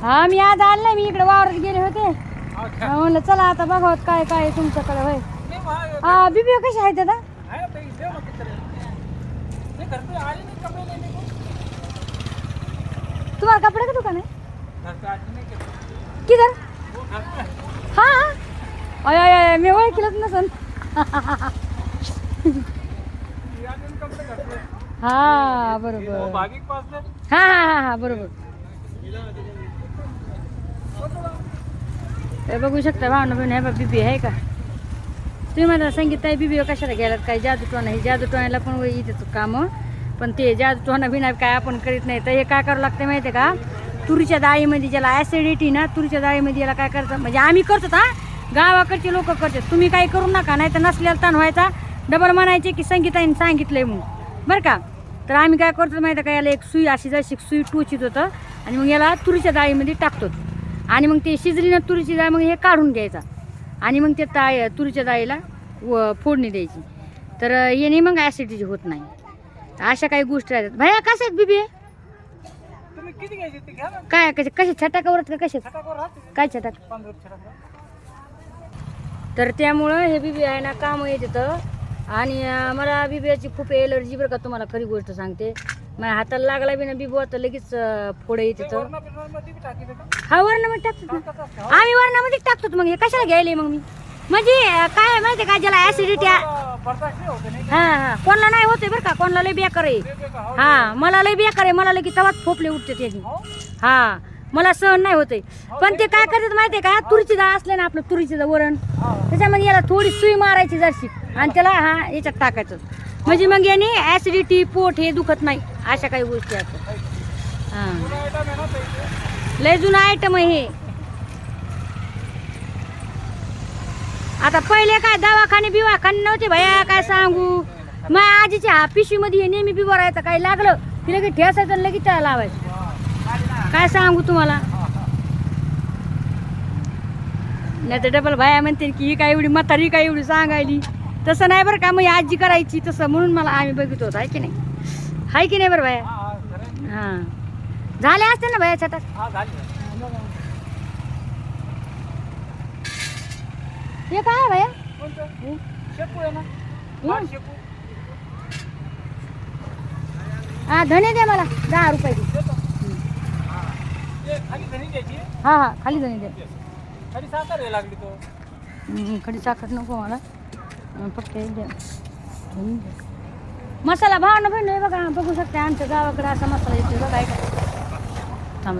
हा मी आज आले नाही मी इकडे वावरात गेले होते हा का? म्हणलं चला आता बघावत काय काय आहे तुमच्याकडे होय नाही हा बीबी कशी दादा आहे. नाही, आले नाही कपडे नाही निघून. तुम्हाला कपडे का दुकान आहे आले नाही कपडे. किधर हो, आहे. अय अय अय मी ओळखलंच नसन आले कपडे. हा हो, बरोबर भाविक. हा हा हा हा बरोबर हे बघू शकता भावना बहिणी आहे बा बीबी आहे का? तुम्ही मला सांगित आहे बीबी हो कशाला गेलात? काय जादू टोना हे जादू टोण्याला पण इथे काम. पण ते जादू टोना बिना काय आपण करीत नाही. तर हे काय करावं लागतं माहिती आहे का? तुरीच्या डाळीमध्ये ज्याला ॲसिडिटी ना तुरीच्या डाळीमध्ये याला काय करतं म्हणजे आम्ही करतो हा गावाकडचे लोक करतात. तुम्ही काही करू नका नाही तर नसल्याला ताण व्हायचा. डबल म्हणायचे की संगीताईने सांगितलंय मग बरं का? तर आम्ही काय करतो माहिती आहे का? याला एक सुई अशी जशी सुई टोचित होतं आणि मग याला तुरीच्या डाळीमध्ये टाकतो. आणि मग ते शिजली ना तुरीची डाळ मग हे काढून घ्यायचा. आणि मग ते डाळ तुरीच्या डाळीला व फोडणी द्यायची. तर याने मग ॲसिडिटी होत नाही. अशा काही गोष्टी राहतात. भैया कशा आहेत बिबी? काय कसे कसे छटाकावर का कसे काय छटाक? तर त्यामुळं हे बिबी आहे ना काम येत आणि मला बिबियाची खूप एलर्जी बरं का तुम्हाला खरी गोष्ट सांगते. माझ्या हाताला लागला बी ना बिबू तर लगेच फोडं येत देता. हा वरणामध्ये टाकतात ना टाकत. हो. आम्ही वरणामध्ये टाकतो मग हे कशाला घ्यायले मग मी म्हणजे काय आहे माहिती का ज्याला ऍसिडिटी हा हा कोणाला नाही होते बरं का कोणाला लय बेकार आहे हो. हा मला लय बेकार आहे मला लगे तवाच फोपले उठते त्याची हो? हा मला सहन नाही होते पण ते काय करतात माहितीये का तुरीची डाळ असले ना आपलं तुरीची वरण. त्याच्यामध्ये याला थोडी सुई मारायची जरशी आणि त्याला हा याच्यात टाकायचं म्हणजे मग याने ऍसिडिटी पोट हे दुखत नाही अशा काही गोष्टी असतात हा. लय जुनं आयटम आहे हे. आता पहिले काय दवाखाने बिवाखाने नव्हते भया काय सांगू? मग आजीच्या हा पिशवीमध्ये हे नेहमी बिवा राहायचं काही लागलं की लगेच ठेसायचं लगेच त्याला लावायचं. काय सांगू तुम्हाला? नाही तर डबल भाया म्हणते की ही काय एवढी म्हातारी काय एवढी सांगायली? तसं नाही बरं का मग आजी करायची तसं. म्हणून मला आम्ही बघित होतो आहे की नाही? आहे की नाही बरं भाया हा, झाले असते ना भया छटाक? हा, काय भया हं. धने द्या मला दहा रुपये. हा. हा हा खाली धने हम्म, खडी साखर नको मला. फक्त मसाला भाव ना बहिण बघा. बघू शकता आमच्या गावाकडे असा मसाला येतो बघा. ऐका